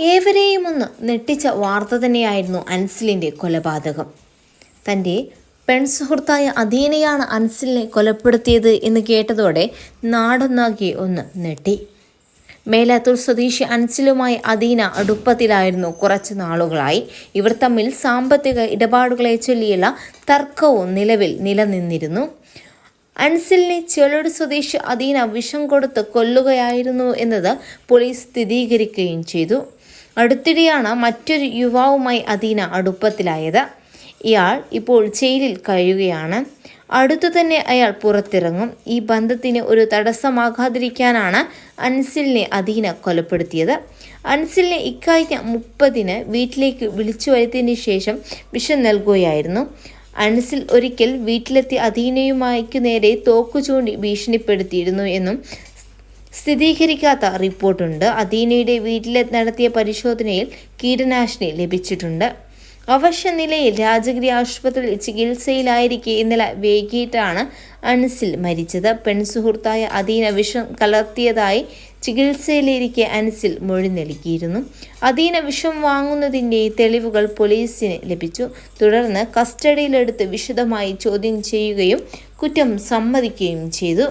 ഏവരെയും ഒന്ന് നെട്ടിച്ച വാർത്ത തന്നെയായിരുന്നു അൻസിലിന്റെ കൊലപാതകം. തന്റെ പെൺസുഹൃത്തായ അദീനയാണ് അൻസിലിനെ കൊലപ്പെടുത്തിയത് എന്ന് കേട്ടതോടെ നാടൊന്നാകെ ഒന്ന് നെട്ടി മേലാത്തൂർ സ്വദേശി അൻസിലുമായി അദീന അടുപ്പത്തിലായിരുന്നു കുറച്ച് നാളുകളായി. ഇവർ തമ്മിൽ സാമ്പത്തിക ഇടപാടുകളെ ചൊല്ലിയുള്ള തർക്കവും നിലവിൽ നിലനിന്നിരുന്നു. അൻസിലിനെ ചെളോട് സ്വദേശി അദീന വിഷം കൊടുത്ത് കൊല്ലുകയായിരുന്നു എന്നത് പോലീസ് സ്ഥിരീകരിക്കുകയും ചെയ്തു. അടുത്തിടെയാണ് മറ്റൊരു യുവാവുമായി അദീന അടുപ്പത്തിലായത്. ഇയാൾ ഇപ്പോൾ ജയിലിൽ കഴിയുകയാണ്. അടുത്തു തന്നെ അയാൾ പുറത്തിറങ്ങും. ഈ ബന്ധത്തിന് ഒരു തടസ്സമാകാതിരിക്കാനാണ് അൻസിലിനെ അദീന കൊലപ്പെടുത്തിയത്. അൻസിലിനെ ഇക്കഴിഞ്ഞ മുപ്പതിന് വീട്ടിലേക്ക് വിളിച്ചു വരുത്തിയതിന് ശേഷം വിഷം നൽകുകയായിരുന്നു. അൻസിൽ ഒരിക്കൽ വീട്ടിലെത്തി അധീനയുമായിക്കു നേരെ തോക്കു ചൂണ്ടി ഭീഷണിപ്പെടുത്തിയിരുന്നു എന്നും സ്ഥിരീകരിക്കാത്ത റിപ്പോർട്ടുണ്ട്. അദീനയുടെ വീട്ടിലെ നടത്തിയ പരിശോധനയിൽ കീടനാശിനി ലഭിച്ചിട്ടുണ്ട്. അവശ്യ നിലയിൽ രാജഗിരി ആശുപത്രിയിൽ ചികിത്സയിലായിരിക്കെ ഇന്നലെ വൈകിട്ടാണ് അൻസിൽ മരിച്ചത്. പെൺസുഹൃത്തായ അദീന വിഷം കലർത്തിയതായി ചികിത്സയിലിരിക്കെ അൻസിൽ മൊഴി നൽകിയിരുന്നു. അദീന വിഷം വാങ്ങുന്നതിന്റെ തെളിവുകൾ പോലീസിന് ലഭിച്ചു. തുടർന്ന് കസ്റ്റഡിയിലെടുത്ത് വിശദമായി ചോദ്യം ചെയ്യുകയും കുറ്റം സമ്മതിക്കുകയും ചെയ്തു.